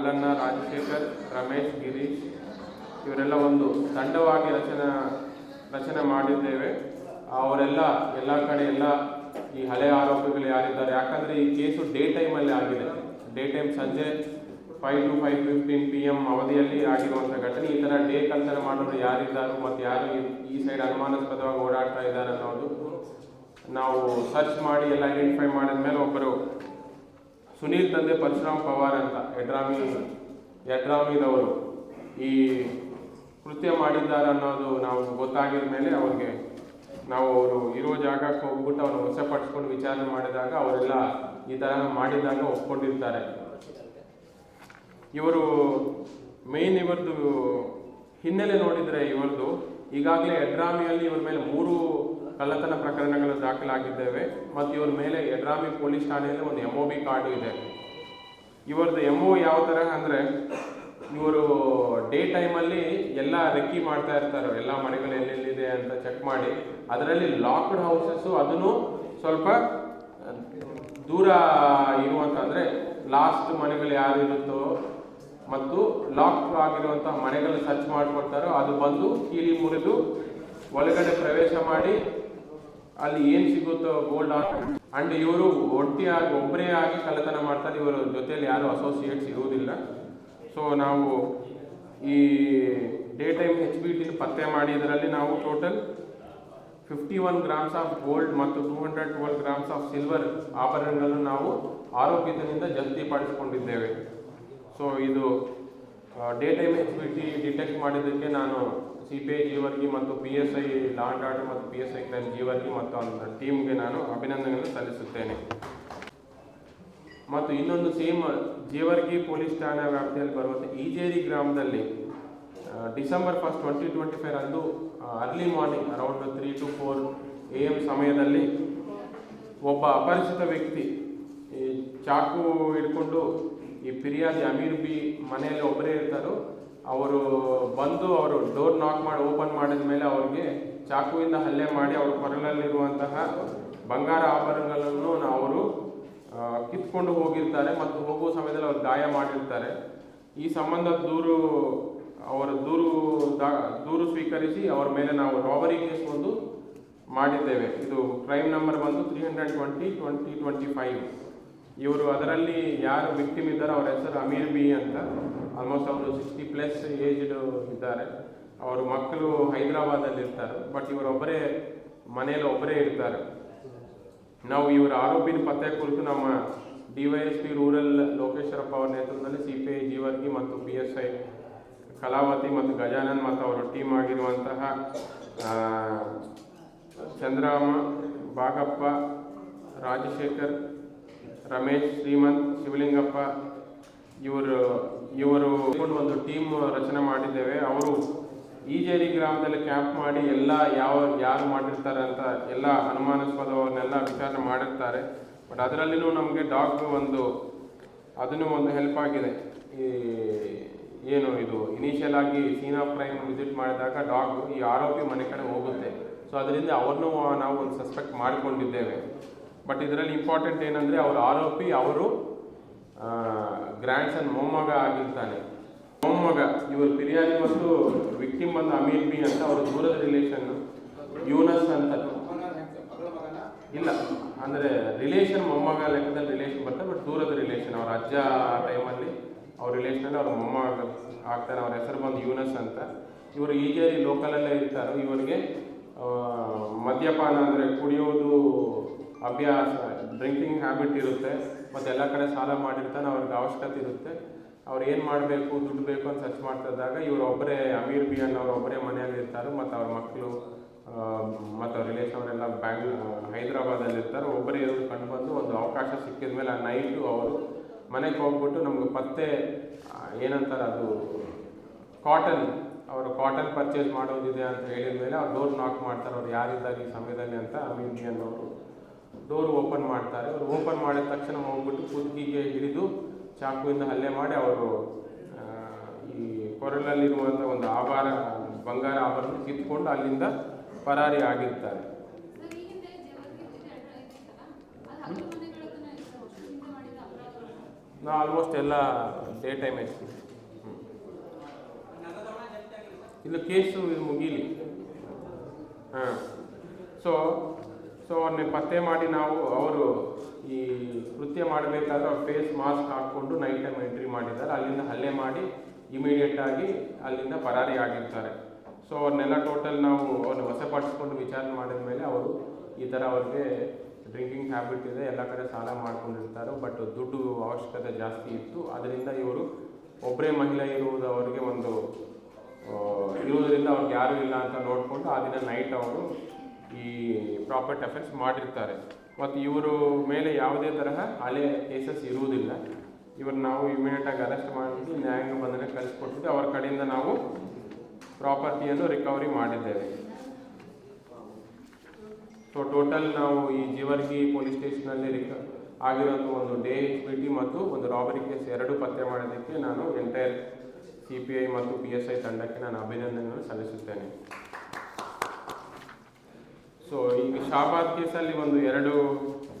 ಮಲ್ಲಣ್ಣ, ರಾಜಶೇಖರ್, ರಮೇಶ್, ಗಿರೀಶ್, ಇವರೆಲ್ಲ ಒಂದು ತಂಡವಾಗಿ ರಚನೆ ರಚನೆ ಮಾಡಿದ್ದೇವೆ. ಅವರೆಲ್ಲ ಎಲ್ಲ ಕಡೆ ಎಲ್ಲ ಈ ಹಳೆ ಆರೋಪಿಗಳು ಯಾರಿದ್ದಾರೆ? ಯಾಕಂದರೆ ಈ ಕೇಸು ಡೇ ಟೈಮಲ್ಲಿ ಆಗಿದೆ. ಡೇ ಟೈಮ್ ಸಂಜೆ five to five fifteen P M ಅವಧಿಯಲ್ಲಿ ಆಗಿರುವಂಥ ಘಟನೆ. ಈ ಥರ ಡೇ ಕಲ್ತನ ಮಾಡೋರು ಯಾರಿದ್ದಾರೋ ಮತ್ತು ಯಾರು ಈ ಸೈಡ್ ಅನುಮಾನಾಸ್ಪದವಾಗಿ ಓಡಾಡ್ತಾ ಇದ್ದಾರೆ ಅನ್ನೋದು ನಾವು ಸರ್ಚ್ ಮಾಡಿ ಎಲ್ಲ ಐಡೆಂಟಿಫೈ ಮಾಡಿದ ಮೇಲೆ ಒಬ್ಬರು ಸುನೀಲ್ ತಂದೆ ಪರಶುರಾಮ್ ಪವಾರ್ ಅಂತ ಯಡ್ರಾಮಿ ಎಡ್ರಾಮಿದವರು ಈ ಕೃತ್ಯ ಮಾಡಿದ್ದಾರೆ ಅನ್ನೋದು ನಾವು ಗೊತ್ತಾಗಿದ ಮೇಲೆ ಅವ್ರಿಗೆ ನಾವು ಅವರು ಇರೋ ಜಾಗಕ್ಕೆ ಹೋಗ್ಬಿಟ್ಟು ಅವ್ರನ್ನ ವಶಪಡಿಸ್ಕೊಂಡು ವಿಚಾರಣೆ ಮಾಡಿದಾಗ ಅವರೆಲ್ಲ ಈ ಥರ ಮಾಡಿದಾಗ ಒಪ್ಕೊಂಡಿರ್ತಾರೆ. ಇವರು ಮೇನ್ ಇವರದು ಹಿನ್ನೆಲೆ ನೋಡಿದರೆ ಇವರದು ಈಗಾಗಲೇ ಎಡ್ರಾಮಿಯಲ್ಲಿ ಇವರ ಮೇಲೆ ಮೂರು ಕಳ್ಳತನ ಪ್ರಕರಣಗಳು ದಾಖಲಾಗಿದ್ದೇವೆ ಮತ್ತು ಇವ್ರ ಮೇಲೆ ಎಡ್ರಾಮಿ ಪೊಲೀಸ್ ಠಾಣೆಯಲ್ಲಿ ಒಂದು ಎಂ ಒ ಬಿ ಕಾರ್ಡು ಇದೆ. ಇವ್ರದ್ದು ಎಂ ಒ ಯಾವ ಥರ ಅಂದರೆ ಇವರು ಡೇ ಟೈಮಲ್ಲಿ ಎಲ್ಲ ರೆಕ್ಕಿ ಮಾಡ್ತಾ ಇರ್ತಾರೆ. ಎಲ್ಲ ಮನೆಗಳು ಎಲ್ಲೆಲ್ಲಿದೆ ಅಂತ ಚೆಕ್ ಮಾಡಿ. ಅದರಲ್ಲಿ ಲಾಕ್ಡ್ ಹೌಸಸ್ಸು ಅದನ್ನು ಸ್ವಲ್ಪ ದೂರ ಇರುವಂತಂದರೆ ಲಾಸ್ಟ್ ಮನೆಗಳು ಯಾರು ಇರುತ್ತೋ ಮತ್ತು ಲಾಕ್ ಆಗಿರುವಂಥ ಮನೆಗಳು ಸರ್ಚ್ ಮಾಡಿಕೊಡ್ತಾರೋ, ಅದು ಬಂದು ಕೀಲಿ ಮುರಿದು ಒಳಗಡೆ ಪ್ರವೇಶ ಮಾಡಿ ಅಲ್ಲಿ ಏನು ಸಿಗುತ್ತೋ ಗೋಲ್ಡ್ ಅಂಡ್ ಇವರು ಒಟ್ಟಿಯಾಗಿ ಒಬ್ಬರೇ ಆಗಿ ಕಳ್ಳತನ ಮಾಡ್ತಾರೆ. ಇವರ ಜೊತೆಯಲ್ಲಿ ಯಾರು ಅಸೋಸಿಯೇಟ್ಸ್ ಇರುವುದಿಲ್ಲ. ಸೊ ನಾವು ಈ day time H B T ಪತ್ತೆ ಮಾಡಿ, ಇದರಲ್ಲಿ ನಾವು total fifty one grams of gold ಮತ್ತು two hundred twelve grams of silver ಆಭರಣಗಳನ್ನು ನಾವು ಆರೋಪಿತನಿಂದ ಜಪ್ತಿ ಪಡಿಸಿಕೊಂಡಿದ್ದೇವೆ ಸೊ ಇದು day time H B T detect ಮಾಡಿದ್ದಕ್ಕೆ ನಾನು ಸಿ ಪಿ ಐ ಜೀವರ್ಗಿ ಮತ್ತು P S I law and order ಮತ್ತು P S I crime Jevargi ಮತ್ತು ಅವನ ಟೀಮ್ಗೆ ನಾನು ಅಭಿನಂದನೆಗಳನ್ನು ಸಲ್ಲಿಸುತ್ತೇನೆ. ಮತ್ತು ಇನ್ನೊಂದು ಸೇಮ್ ಜೇವರ್ಗಿ ಪೊಲೀಸ್ ಠಾಣಾ ವ್ಯಾಪ್ತಿಯಲ್ಲಿ ಬರುವಂಥ ಈಜೇರಿ ಗ್ರಾಮದಲ್ಲಿ December first twenty twenty five ಅಂದು early morning around three to four A M ಸಮಯದಲ್ಲಿ ಒಬ್ಬ ಅಪರಿಚಿತ ವ್ಯಕ್ತಿ ಈ ಚಾಕು ಹಿಡ್ಕೊಂಡು ಈ ಫಿರ್ಯಾದಿ ಅಮೀರ್ ಬಿ ಮನೆಯಲ್ಲಿ ಒಬ್ಬರೇ ಇರ್ತಾರೋ. ಅವರು ಬಂದು ಅವರು ಡೋರ್ ನಾಕ್ ಮಾಡಿ ಓಪನ್ ಮಾಡಿದ ಮೇಲೆ ಅವ್ರಿಗೆ ಚಾಕುವಿಂದ ಹಲ್ಲೆ ಮಾಡಿ ಅವ್ರ ಕೊರಳಲ್ಲಿರುವಂತಹ ಬಂಗಾರ ಆಭರಣಗಳನ್ನು ಅವರು ಕಿತ್ಕೊಂಡು ಹೋಗಿರ್ತಾರೆ ಮತ್ತು ಹೋಗುವ ಸಮಯದಲ್ಲಿ ಅವ್ರು ಗಾಯ ಮಾಡಿರ್ತಾರೆ. ಈ ಸಂಬಂಧ ದೂರು, ಅವರ ದೂರು ದೂರು ಸ್ವೀಕರಿಸಿ ಅವರ ಮೇಲೆ ನಾವು ರಾಬರಿ ಕೇಸ್ ಒಂದು ಮಾಡಿದ್ದೇವೆ. ಇದು ಕ್ರೈಮ್ ನಂಬರ್ ಬಂದು three hundred twenty twenty twenty five ಇವರು ಅದರಲ್ಲಿ ಯಾರು ವಿಕ್ಟಿಮ್ ಇದ್ದಾರೆ ಅವರ ಹೆಸರು ಅಮೀರ್ ಬಿ ಅಂತ. ಆಲ್ಮೋಸ್ಟ್ ಅವರು ಸಿಕ್ಸ್ಟಿ ಪ್ಲಸ್ ಏಜ್ಡ್ ಇದ್ದಾರೆ. ಅವರು ಮಕ್ಕಳು ಹೈದರಾಬಾದಲ್ಲಿ ಇರ್ತಾರೆ. ಬಟ್ ಇವರೊಬ್ಬರೇ ಮನೆಯಲ್ಲಿ ಒಬ್ಬರೇ ಇರ್ತಾರೆ. ನಾವು ಇವರ ಆರೋಪಿನ ಪತ್ತೆ ಕುರಿತು ನಮ್ಮ ಡಿವೈಎಸ್ಪಿ ರೂರಲ್ ಲೋಕೇಶ್ವರಪ್ಪ ಅವರ ನೇತೃತ್ವದಲ್ಲಿ ಸಿ ಪಿ ಐ, ಜೀವರ್ಗಿ ಮತ್ತು ಪಿ ಎಸ್ ಐ ಕಲಾವತಿ ಮತ್ತು ಗಜಾನನ್ ಮತ್ತು ಅವರ ಟೀಮ್ ಆಗಿರುವಂತಹ ಚಂದ್ರಾಮ ಬಾಗಪ್ಪ ರಾಜಶೇಖರ್ ರಮೇಶ್, ಶ್ರೀಮಂತ್, ಶಿವಲಿಂಗಪ್ಪ ಇವರು ಇವರು ಒಂದು ಟೀಮ್ ರಚನೆ ಮಾಡಿದ್ದೇವೆ. ಅವರು ಈಜೇರಿ ಗ್ರಾಮದಲ್ಲಿ ಕ್ಯಾಂಪ್ ಮಾಡಿ ಎಲ್ಲ ಯಾವ, ಯಾರು ಮಾಡಿರ್ತಾರೆ ಅಂತ ಎಲ್ಲ ಅನುಮಾನಾಸ್ಪದವನ್ನೆಲ್ಲ ವಿಚಾರಣೆ ಮಾಡಿರ್ತಾರೆ. ಬಟ್ ಅದರಲ್ಲಿನೂ ನಮಗೆ ಡಾಗ್ ಒಂದು, ಅದನ್ನು ಒಂದು ಹೆಲ್ಪ್ ಆಗಿದೆ. ಈ ಏನು ಇದು ಇನಿಷಿಯಲ್ ಆಗಿ ಸೀನಾ ಪ್ರೈಮ್ ವಿಸಿಟ್ ಮಾಡಿದಾಗ ಡಾಗ್ ಈ ಆರೋಪಿ ಮನೆ ಕಡೆ ಹೋಗುತ್ತೆ. ಸೊ ಅದರಿಂದ ಅವ್ರನ್ನೂ ನಾವು ಒಂದು ಸಸ್ಪೆಕ್ಟ್ ಮಾಡಿಕೊಂಡಿದ್ದೇವೆ. ಬಟ್ ಇದರಲ್ಲಿ ಇಂಪಾರ್ಟೆಂಟ್ ಏನಂದರೆ ಅವರ ಆರೋಪಿ ಅವರು ಗ್ರ್ಯಾಂಡ್ ಸನ್ ಮೊಮ್ಮಗ ಆಗಿರ್ತಾನೆ ಮೊಮ್ಮಗ, ಇವರು ಫಿರ್ಯಾದಿ ಮತ್ತು ವಿಕ್ಟಿಮ್ ಬಂದು ಅಮೀರ್ ಬಿ ಅಂತ ಅವರ ದೂರದ ರಿಲೇಷನ್ ಯೂನಸ್ ಅಂತ. ಇಲ್ಲ, ಅಂದರೆ ರಿಲೇಷನ್ ಮೊಮ್ಮಗ ಲೆಕ್ಕದಲ್ಲಿ ರಿಲೇಷನ್ ಬರ್ತದೆ ಬಟ್ ದೂರದ ರಿಲೇಷನ್ ಅವ್ರ ಅಜ್ಜ ಟೈಮಲ್ಲಿ ಅವ್ರ ರಿಲೇಷನಲ್ಲಿ ಅವ್ರ ಮೊಮ್ಮಗ ಆಗ್ತಾನೆ, ಅವ್ರ ಹೆಸರು ಬಂದು ಯೂನಸ್ ಅಂತ. ಇವರು ಈಜೇರಿ ಲೋಕಲಲ್ಲೇ ಇರ್ತಾರೆ. ಇವರಿಗೆ ಮದ್ಯಪಾನ ಅಂದರೆ ಕುಡಿಯೋದು ಅಭ್ಯಾಸ ಡ್ರಿಂಕಿಂಗ್ ಹ್ಯಾಬಿಟ್ ಇರುತ್ತೆ, ಮತ್ತು ಎಲ್ಲ ಕಡೆ ಸಾಲ ಮಾಡಿರ್ತಾನೆ, ಅವ್ರಿಗೆ ಅವಶ್ಯಕತೆ ಇರುತ್ತೆ. ಅವ್ರು ಏನು ಮಾಡಬೇಕು, ದುಡ್ಡು ಬೇಕು ಅಂತ ಸರ್ಚ್ ಮಾಡ್ತಿದ್ದಾಗ ಇವರು ಒಬ್ಬರೇ ಅಮೀರ್ ಬಿ ಅನ್ನೋರು ಒಬ್ಬರೇ ಮನೆಯಲ್ಲಿ ಇರ್ತಾರೆ, ಮತ್ತು ಅವ್ರ ಮಕ್ಕಳು ಮತ್ತು ಅವ್ರ ರಿಲೇಷನ್ ಅವರೆಲ್ಲ ಬ್ಯಾಂಗ್, ಹೈದರಾಬಾದಲ್ಲಿ ಇರ್ತಾರೆ. ಒಬ್ಬರೇ ಇರೋದು ಕಂಡು ಬಂದು ಒಂದು ಅವಕಾಶ ಸಿಕ್ಕಿದ ಮೇಲೆ ಆ ನೈಟು ಅವರು ಮನೆಗೆ ಹೋಗ್ಬಿಟ್ಟು ನಮ್ಗೆ ಪತ್ತೆ ಏನಂತಾರೆ ಅದು ಕಾಟನ್ ಅವರು ಕಾಟನ್ ಪರ್ಚೇಸ್ ಮಾಡೋದಿದೆ ಅಂತ ಹೇಳಿದ ಮೇಲೆ ಅವ್ರು ಡೋರ್ ನಾಕ್ ಮಾಡ್ತಾರೆ. ಅವ್ರು ಯಾರಿದ್ದಾರೆ ಈ ಸಮಯದಲ್ಲಿ ಅಂತ ಅಮೀರ್ ಬಿ ಅನ್ನೋರು. ಡೋರ್ ಓಪನ್ ಮಾಡ್ತಾರೆ. ಅವರು ಓಪನ್ ಮಾಡಿದ ತಕ್ಷಣ ಹೋಗ್ಬಿಟ್ಟು ಕುದುಗಿಗೆ ಹಿಡಿದು ಚಾಕುವಿಂದ ಹಲ್ಲೆ ಮಾಡಿ ಅವರು ಈ ಕೊರಳಲ್ಲಿರುವಂಥ ಒಂದು ಆಭಾರ ಬಂಗಾರ ಆಭರಣ ಕಿತ್ಕೊಂಡು ಅಲ್ಲಿಂದ ಪರಾರಿ ಆಗಿರ್ತಾರೆ. ನಾ ಆಲ್ಮೋಸ್ಟ್ ಎಲ್ಲ ಡೇ ಟೈಮ್ ಎಷ್ಟು ಇಲ್ಲ ಕೇಸು ಇದು ಮುಗೀಲಿ. ಹಾಂ ಸೊ ಸೊ ಅವ್ರನ್ನ ಪತ್ತೆ ಮಾಡಿ ನಾವು ಅವರು ಈ ಕೃತ್ಯ ಮಾಡಬೇಕಾದ್ರೆ ಅವ್ರು ಫೇಸ್ ಮಾಸ್ಕ್ ಹಾಕ್ಕೊಂಡು ನೈಟ್ ಟೈಮ್ ಎಂಟ್ರಿ ಮಾಡಿದ್ದಾರೆ. ಅಲ್ಲಿಂದ ಹಲ್ಲೆ ಮಾಡಿ ಇಮಿಡಿಯೇಟ್ ಆಗಿ ಅಲ್ಲಿಂದ ಪರಾರಿ ಆಗಿರ್ತಾರೆ. ಸೊ ಅವ್ರನ್ನೆಲ್ಲ ಟೋಟಲ್ ನಾವು ಅವ್ರನ್ನ ವಶಪಡಿಸ್ಕೊಂಡು ವಿಚಾರಣೆ ಮಾಡಿದ ಮೇಲೆ ಅವರು ಈ ಥರ ಅವ್ರಿಗೆ ಡ್ರಿಂಕಿಂಗ್ ಹ್ಯಾಬಿಟ್ ಇದೆ, ಎಲ್ಲ ಕಡೆ ಸಾಲ ಮಾಡ್ಕೊಂಡಿರ್ತಾರೆ. ಬಟ್ ದುಡ್ಡು ಅವಶ್ಯಕತೆ ಜಾಸ್ತಿ ಇತ್ತು. ಅದರಿಂದ ಇವರು ಒಬ್ಬರೇ ಮಹಿಳೆ ಇರುವುದು ಅವರಿಗೆ ಒಂದು ಇರುವುದರಿಂದ ಅವ್ರಿಗೆ ಯಾರೂ ಇಲ್ಲ ಅಂತ ನೋಡಿಕೊಂಡು ಆ ದಿನ ನೈಟ್ ಅವರು ಈ ಪ್ರಾಪರ್ಟಿ ಅಫೆನ್ಸ್ ಮಾಡಿರ್ತಾರೆ. ಮತ್ತು ಇವರು ಮೇಲೆ ಯಾವುದೇ ತರಹ ಹಳೆ ಕೇಸಸ್ ಇರುವುದಿಲ್ಲ. ಇವರು ನಾವು ಇಮಿಡಿಯೇಟಾಗಿ ಅರೆಸ್ಟ್ ಮಾಡಿ ನ್ಯಾಯಾಂಗ ಬಂಧನ ಕಳಿಸ್ಕೊಟ್ಟಿದ್ದು, ಅವರ ಕಡೆಯಿಂದ ನಾವು ಪ್ರಾಪರ್ಟಿಯನ್ನು ರಿಕವರಿ ಮಾಡಿದ್ದೇವೆ. ಸೊ ಟೋಟಲ್ ನಾವು ಈ ಜೀವರ್ಗಿ ಪೊಲೀಸ್ ಸ್ಟೇಷನಲ್ಲಿ ರಿಕ ಆಗಿರೋದು ಒಂದು ಡೇ ಮತ್ತು ಒಂದು ರಾಬರಿ ಕೇಸ್ ಎರಡು ಪತ್ತೆ ಮಾಡೋದಕ್ಕೆ ನಾನು ಎಂಟೈರ್ ಸಿ ಪಿ ಐ ಮತ್ತು ಪಿ ಎಸ್ ಐ ತಂಡಕ್ಕೆ ನಾನು ಅಭಿನಂದನೆಯನ್ನು ಸಲ್ಲಿಸುತ್ತೇನೆ. ಸೊ ಈಗ ಶಾಬಾದ್ ಕೇಸಲ್ಲಿ ಒಂದು ಎರಡು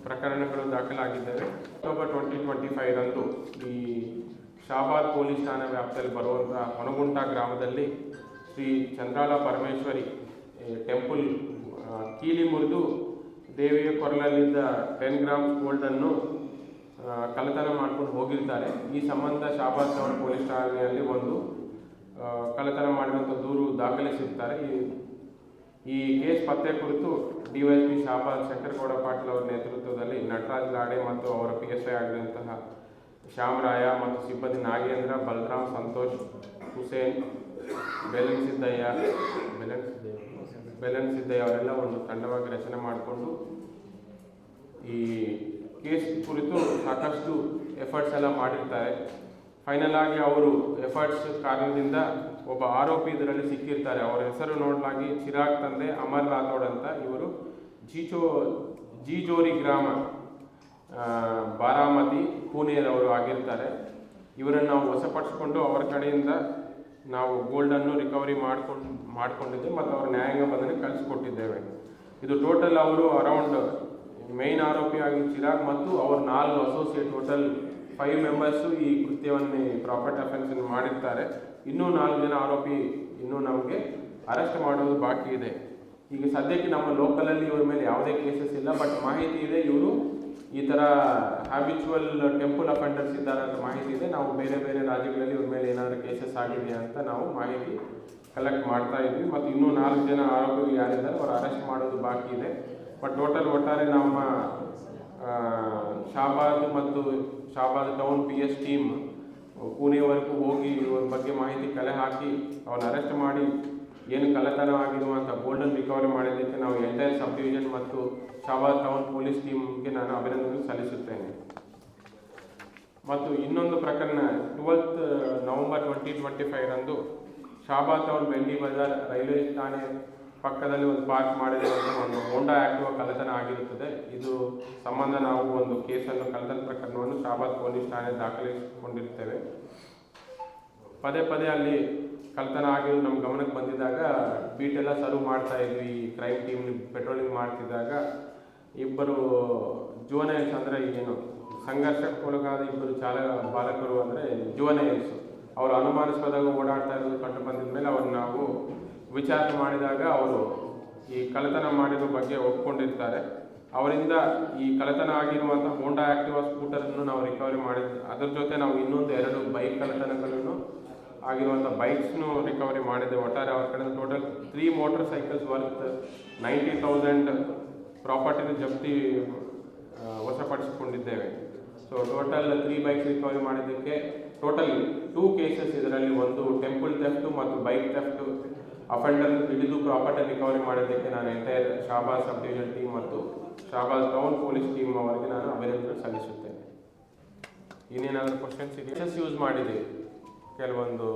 ಪ್ರಕರಣಗಳು ದಾಖಲಾಗಿದ್ದಾವೆ. ಅಕ್ಟೋಬರ್ ಟ್ವೆಂಟಿ ಟ್ವೆಂಟಿ ಫೈವ್ ರಂದು ಈ ಶಾಬಾದ್ ಪೊಲೀಸ್ ಠಾಣಾ ವ್ಯಾಪ್ತಿಯಲ್ಲಿ ಬರುವಂಥ ಹೊನಗುಂಟ ಗ್ರಾಮದಲ್ಲಿ ಶ್ರೀ ಚಂದ್ರಾಲ ಪರಮೇಶ್ವರಿ ಟೆಂಪಲ್ ಕೀಲಿ ಮುರಿದು ದೇವಿಯ ಕೊರಲಲ್ಲಿದ್ದ ಟೆನ್ ಗ್ರಾಮ್ ಗೋಲ್ಡನ್ನು ಕಳ್ಳತನ ಮಾಡ್ಕೊಂಡು ಹೋಗಿರ್ತಾರೆ. ಈ ಸಂಬಂಧ ಶಾಬಾದ್ ಟೌನ್ ಪೊಲೀಸ್ ಠಾಣೆಯಲ್ಲಿ ಒಂದು ಕಳ್ಳತನ ಮಾಡಿರುವಂಥ ದೂರು ದಾಖಲಿಸಿರ್ತಾರೆ. ಈ ಈ ಕೇಸ್ ಪತ್ತೆ ಕುರಿತು ಡಿವೈಎಸ್ಪಿ ಶಾಬಾದ್ ಶಂಕರಗೌಡ ಪಾಟೀಲ್ ಅವರ ನೇತೃತ್ವದಲ್ಲಿ ನಟರಾಜ್ ಲಾಡೆ ಮತ್ತು ಅವರ ಪಿ ಎಸ್ ಐ ಆಗಿರುವಂತಹ ಶ್ಯಾಮರಾಯ ಮತ್ತು ಸಿಬ್ಬಂದಿ ನಾಗೇಂದ್ರ, ಬಲರಾಮ್ ಸಂತೋಷ್, ಹುಸೇನ್, ಬೆಲನ್ ಸಿದ್ದಯ್ಯ, ಬೆಲನ್ ಬೆಲನ್ ಸಿದ್ದಯ್ಯ ಅವರೆಲ್ಲ ಒಂದು ತಂಡವಾಗಿ ರಚನೆ ಮಾಡಿಕೊಂಡು ಈ ಕೇಸ್ ಕುರಿತು ಸಾಕಷ್ಟು ಎಫರ್ಟ್ಸ್ ಎಲ್ಲ ಮಾಡಿರ್ತಾರೆ. ಫೈನಲ್ ಆಗಿ ಅವರು ಎಫರ್ಟ್ಸ್ ಕಾರಣದಿಂದ ಒಬ್ಬ ಆರೋಪಿ ಇದರಲ್ಲಿ ಸಿಕ್ಕಿರ್ತಾರೆ. ಅವರ ಹೆಸರು ನೋಡಲಾಗಿ ಚಿರಾಗ್ ತಂದೆ ಅಮರ್ ರಾಥೋಡ್ ಅಂತ ಇವರು ಜೀಚೋ, ಜೀಜೋರಿ ಗ್ರಾಮ ಬಾರಾಮತಿ ಪುಣೆಯವರು ಆಗಿರ್ತಾರೆ. ಇವರನ್ನು ನಾವು ವಶಪಡಿಸ್ಕೊಂಡು ಅವರ ಕಡೆಯಿಂದ ನಾವು ಗೋಲ್ಡನ್ನು ರಿಕವರಿ ಮಾಡ್ಕೊಂಡು, ಮಾಡಿಕೊಂಡಿದ್ದೆ ಮತ್ತು ಅವರ ನ್ಯಾಯಾಂಗ ಬಂಧನ ಕಳಿಸ್ಕೊಟ್ಟಿದ್ದೇವೆ ಇದು ಟೋಟಲ್ ಅವರು ಅರೌಂಡ್ ಮೇನ್ ಆರೋಪಿಯಾಗಿ ಚಿರಾಗ್ ಮತ್ತು ಅವ್ರ ನಾಲ್ಕು ಅಸೋಸಿಯೇಟ್ ಟೋಟಲ್ ಫೈವ್ ಮೆಂಬರ್ಸು ಈ ಕೃತ್ಯವನ್ನು ಪ್ರಾಪರ್ಟಿ ಅಫೆನ್ಸನ್ನು ಮಾಡಿರ್ತಾರೆ. ಇನ್ನೂ ನಾಲ್ಕು ಜನ ಆರೋಪಿ ಇನ್ನೂ ನಮಗೆ ಅರೆಸ್ಟ್ ಮಾಡೋದು ಬಾಕಿ ಇದೆ. ಈಗ ಸದ್ಯಕ್ಕೆ ನಮ್ಮ ಲೋಕಲಲ್ಲಿ ಇವ್ರ ಮೇಲೆ ಯಾವುದೇ ಕೇಸಸ್ ಇಲ್ಲ ಬಟ್ ಮಾಹಿತಿ ಇದೆ. ಇವರು ಈ ಥರ ಹ್ಯಾಬಿಚುವಲ್ ಟೆಂಪಲ್ ಅಫೆಂಡರ್ಸ್ ಇದ್ದಾರೆ ಅಂತ ಮಾಹಿತಿ ಇದೆ. ನಾವು ಬೇರೆ ಬೇರೆ ರಾಜ್ಯಗಳಲ್ಲಿ ಇವ್ರ ಮೇಲೆ ಏನಾದರೂ ಕೇಸಸ್ ಆಗಿದೆ ಅಂತ ನಾವು ಮಾಹಿತಿ ಕಲೆಕ್ಟ್ ಮಾಡ್ತಾ ಇದ್ವಿ. ಮತ್ತು ಇನ್ನೂ ನಾಲ್ಕು ಜನ ಆರೋಪಿಗಳು ಯಾರಿದ್ದಾರೆ, ಅವರು ಅರೆಸ್ಟ್ ಮಾಡೋದು ಬಾಕಿ ಇದೆ. ಬಟ್ ಟೋಟಲ್ ಒಟ್ಟಾರೆ ನಮ್ಮ ಶಾಬಾದ್ ಮತ್ತು Shahabad town P S team ಪುಣೆವರೆಗೂ ಹೋಗಿ ಇವರ ಬಗ್ಗೆ ಮಾಹಿತಿ ಕಲೆ ಹಾಕಿ ಅವ್ರನ್ನ ಅರೆಸ್ಟ್ ಮಾಡಿ ಏನು ಕಳ್ಳತನ ಅಂತ ಗೋಲ್ಡನ್ ರಿಕವರಿ ಮಾಡಿದ್ದಕ್ಕೆ ನಾವು ಎಂಟೈರ್ ಸಬ್ ಡಿವಿಷನ್ ಮತ್ತು ಶಾಬಾ ಟೌನ್ ಪೊಲೀಸ್ ಟೀಮ್ಗೆ ನಾನು ಅಭಿನಂದನೆ ಸಲ್ಲಿಸುತ್ತೇನೆ. ಮತ್ತು ಇನ್ನೊಂದು ಪ್ರಕರಣ twelfth November twenty twenty five ರಂದು ಶಾಬಾದ್ ಟೌನ್ ಬೆಂಡಿ ಬಜಾರ್ ರೈಲ್ವೆ ಠಾಣೆ ಪಕ್ಕದಲ್ಲಿ ಒಂದು ಪಾರ್ಕ್ ಮಾಡಿರುವಂಥ ಒಂದು ಹೋಂಡಾ ಆಕ್ಟಿವಾ ಕಳ್ಳತನ ಆಗಿರುತ್ತದೆ. ಇದು ಸಂಬಂಧ ನಾವು ಒಂದು ಕೇಸನ್ನು ಕಳ್ಳತನ ಪ್ರಕರಣವನ್ನು ಶಾಬಾದ್ ಪೊಲೀಸ್ ಠಾಣೆ ದಾಖಲಿಸಿಕೊಂಡಿರ್ತೇವೆ. ಪದೇ ಪದೇ ಅಲ್ಲಿ ಕಳ್ಳತನ ಆಗಿರೋದು ನಮ್ಮ ಗಮನಕ್ಕೆ ಬಂದಿದ್ದಾಗ ಬೀಟ್ ಎಲ್ಲ ಸರ್ವ್ ಮಾಡ್ತಾ ಇದ್ವಿ. ಕ್ರೈಮ್ ಟೀಮ್ ಪೆಟ್ರೋಲಿಂಗ್ ಮಾಡ್ತಿದ್ದಾಗ ಇಬ್ಬರು ಜುವನೈಲ್ಸ್ ಅಂದರೆ ಏನು ಸಂಘರ್ಷಕ್ಕೊಳಗಾದ ಇಬ್ಬರು ಚಾಲಕ ಬಾಲಕರು ಅಂದರೆ ಜುವನೈಲ್ಸ್ ಅವರು ಅನುಮಾನಾಸ್ಪದಾಗ ಓಡಾಡ್ತಾ ಇರೋದು ಕಂಡು ಬಂದಿದ ಮೇಲೆ ಅವ್ರನ್ನ ನಾವು ವಿಚಾರಣೆ ಮಾಡಿದಾಗ ಅವರು ಈ ಕಳ್ಳತನ ಮಾಡಿರೋ ಬಗ್ಗೆ ಒಪ್ಪಿಕೊಂಡಿರ್ತಾರೆ ಅವರಿಂದ ಈ ಕಳ್ಳತನ ಆಗಿರುವಂಥ ಹೋಂಡಾ ಸ್ಕೂಟರ್ ಸ್ಕೂಟರನ್ನು ನಾವು ರಿಕವರಿ ಮಾಡಿದ್ವಿ ಅದರ ಜೊತೆ ನಾವು ಇನ್ನೊಂದು ಎರಡು ಬೈಕ್ ಕಳ್ಳತನಗಳನ್ನು ಆಗಿರುವಂಥ ಬೈಕ್ಸ್ನು ರಿಕವರಿ ಮಾಡಿದೆ. ಒಟ್ಟಾರೆ ಅವ್ರ ಕಡೆ total three motor cycles worth ninety thousand ಪ್ರಾಪರ್ಟಿನ ಜಪ್ತಿ ವಶಪಡಿಸಿಕೊಂಡಿದ್ದೇವೆ. So total three bikes recovery ಮಾಡಿದ್ದಕ್ಕೆ ಟೋಟಲ್ ಟೂ ಕೇಸಸ್ ಇದರಲ್ಲಿ ಒಂದು ಟೆಂಪಲ್ ಥೆಫ್ಟ್ ಮತ್ತು ಬೈಕ್ ಥೆಫ್ಟ್ ಅಫೆಂಡರ್ ಹಿಡಿದು ಪ್ರಾಪರ್ಟಿ ರಿಕವರಿ ಮಾಡೋದಕ್ಕೆ ನಾನು entire Shahabad sub division team ಮತ್ತು ಶಾಬಾದ್ ಟೌನ್ ಪೊಲೀಸ್ ಟೀಮ್ ಅವರಿಗೆ ನಾನು ಅಭಿನಂದನೆ ಸಲ್ಲಿಸುತ್ತೇನೆ. ಇನ್ನೇನಾದರೂ ಕ್ವಶನ್ಸ್ ಇದೆ ಯೂಸ್ ಮಾಡಿದ್ದೀವಿ ಕೆಲವೊಂದು